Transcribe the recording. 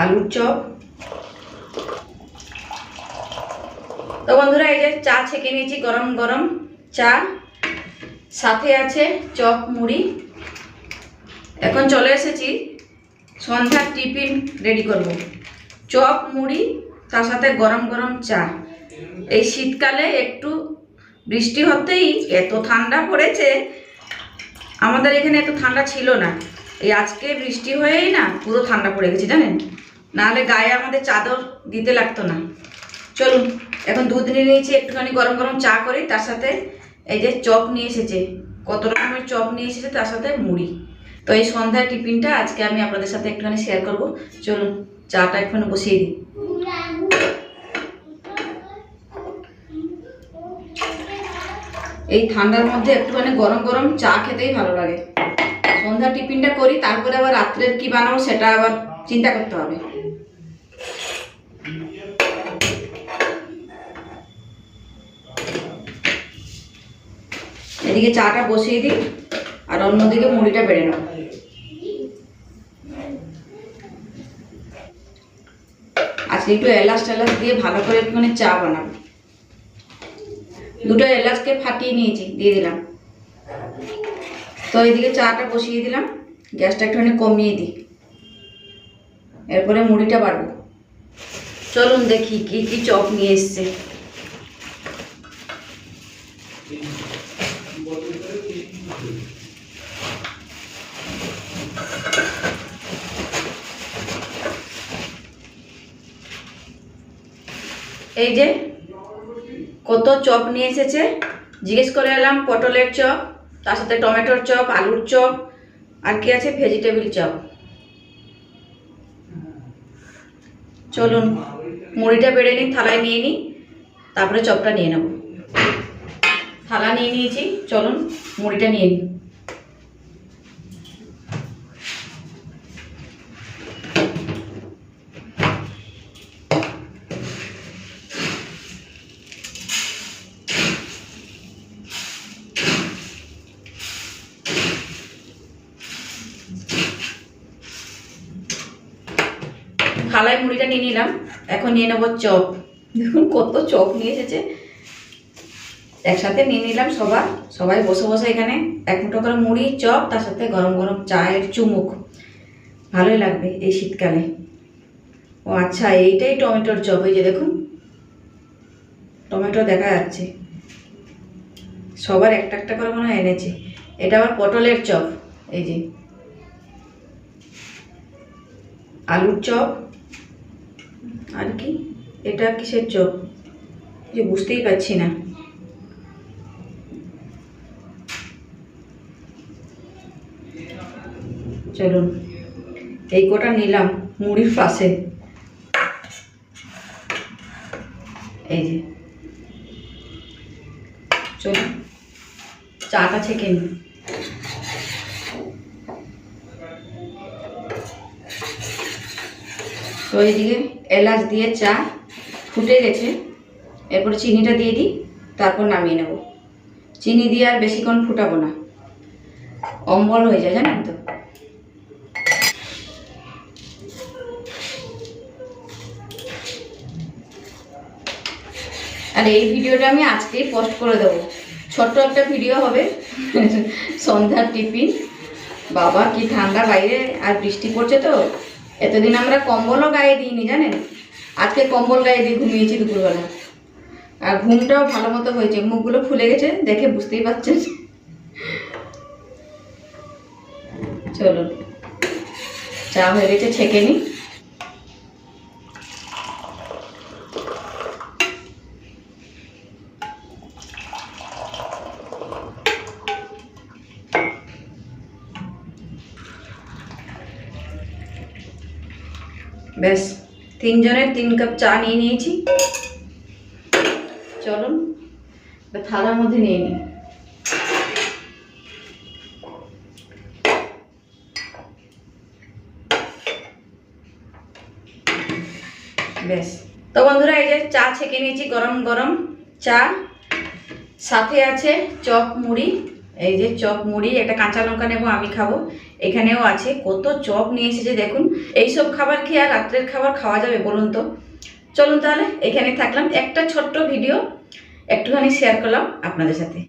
আলুর চপ। তো বন্ধুরা, এই যে চা ছেঁকে নিয়েছি, গরম গরম চা। সাথে আছে চপ মুড়ি। এখন চলে এসেছি সন্ধ্যার টিফিন রেডি করব। চপ, মুড়ি, তার সাথে গরম গরম চা। এই শীতকালে একটু বৃষ্টি হতেই এত ঠান্ডা পড়েছে। আমাদের এখানে এত ঠান্ডা ছিল না। এই আজকে বৃষ্টি হয়েই না, পুরো ঠান্ডা পড়ে গেছে, জানেন? নাহলে গায়ে আমাদের চাদর দিতে লাগতো না। চলুন, এখন দুধ নিয়ে নিয়েছি, একটুখানি গরম গরম চা করি, তার সাথে এই যে চপ নিয়ে এসেছে, কত রকমের চপ নিয়ে এসেছে, তার সাথে মুড়ি। তো এই সন্ধ্যার টিফিনটা আজকে আমি আপনাদের সাথে একটুখানি শেয়ার করব। চলুন, চাটা একটুখানি বসিয়ে দিই। এই ঠান্ডার মধ্যে একটুখানি গরম গরম চা খেতেই ভালো লাগে। সন্ধ্যার টিফিনটা করি, তারপরে আবার রাত্রের কি বানাবো সেটা আবার চিন্তা করতে হবে। এদিকে চাটা বসিয়ে দিই, আর অন্যদিকে মুড়িটা বেড়ে নেব। আজকে একটু এলাচ টেলাচ দিয়ে ভালো করে একটুখানি চা বানাবো। দুটো এলাচকে ফাটিয়ে নিয়েছি, দিয়ে দিলাম। তো এদিকে চাটা বসিয়ে দিলাম, গ্যাসটা একটুখানি কমিয়ে দিই। এরপরে মুড়িটা বাড়বো। চলুন দেখি কি কি চপ নিয়ে এসছে। এই যে, কত চপ নিয়ে এসেছে? জিজ্ঞেস করে এলাম, পটলের চপ, তার সাথে টমেটোর চপ, আলুর চপ, আর কি আছে? Vegetable chop. চলুন, মুড়িটা বেড়ে নিই, থালায় নিয়ে নিই, তারপরে চপটা নিয়ে নেব। থালা নিয়ে নিয়েছি, চলুন, মুড়িটা নিয়ে নিই। থালায় মুড়িটা নিয়ে নিলাম। এখন নিয়ে নেব চপ। দেখুন কত চপ নিয়ে এসেছে। একসাথে নিয়ে নিলাম সবার। সবাই বসে বসে এখানে এক মুঠো করে মুড়ি, চপ, তার সাথে গরম গরম চায়ের চুমুক। ভালোই লাগবে এই শীতকালে। ও আচ্ছা এইটাই টমেটোর চপ, এই যে দেখুন। টমেটো দেখা যাচ্ছে। সবার একটা একটা করে মনে হয় এনেছে। এটা আবার পটলের চপ, এই যে। আলুর চপ আর কি? এটা কিসের চপ যে বুঝতেই পারছি না। চলুন, এই কটা নিলাম মুড়ির পাশে। এই যে। চলুন, চাটা ছেঁকে নিই। তো এইদিকে এলাচ দিয়ে চা ফুটে গেছে। এরপরে চিনিটা দিয়ে দিই, তারপর নামিয়ে নেব। চিনি দিয়ে আর বেশিক্ষণ ফুটাবো না। অম্বল হয়ে যায়, জানেন তো? আর এই ভিডিওটা আমি আজকেই পোস্ট করে দেবো। ছোট্ট একটা ভিডিও হবে। সন্ধ্যার টিফিন। বাবা কি ঠান্ডা বাইরে আর বৃষ্টি পড়ছে তো? এতদিন আমরা কম্বলও গায়ে দিইনি, জানেন? আজকে কম্বল গায়ে দিয়ে ঘুমিয়েছি দুপুরবেলা। আর ঘুমটাও ভালো মতো হয়েছে, মুখগুলো ফুলে গেছে, দেখে বুঝতেই পারছেন। চলো চা হয়ে গেছে, ছেঁকে নিই। ব্যাস তিনজনের তিন কাপ চা নিয়ে নিয়েছি। চলুন থালার মধ্যে নিয়ে নিই। ব্যাস তো বন্ধুরা, এই যে চা ছেঁকে নিয়েছি, গরম গরম চা। সাথে আছে চপ মুড়ি, এই যে চপ মুড়ি, একটা কাঁচা লঙ্কা নেব, আমি খাব। এখানেও আছে। কত চপ নিয়ে এসেছে দেখুন। এইসব খাবার খেয়ে আর রাত্রের খাবার খাওয়া যাবে বলুন তো? চলুন তাহলে, এখানে থাকলাম। একটা ছোট্ট ভিডিও, একটুখানি শেয়ার করলাম আপনাদের সাথে।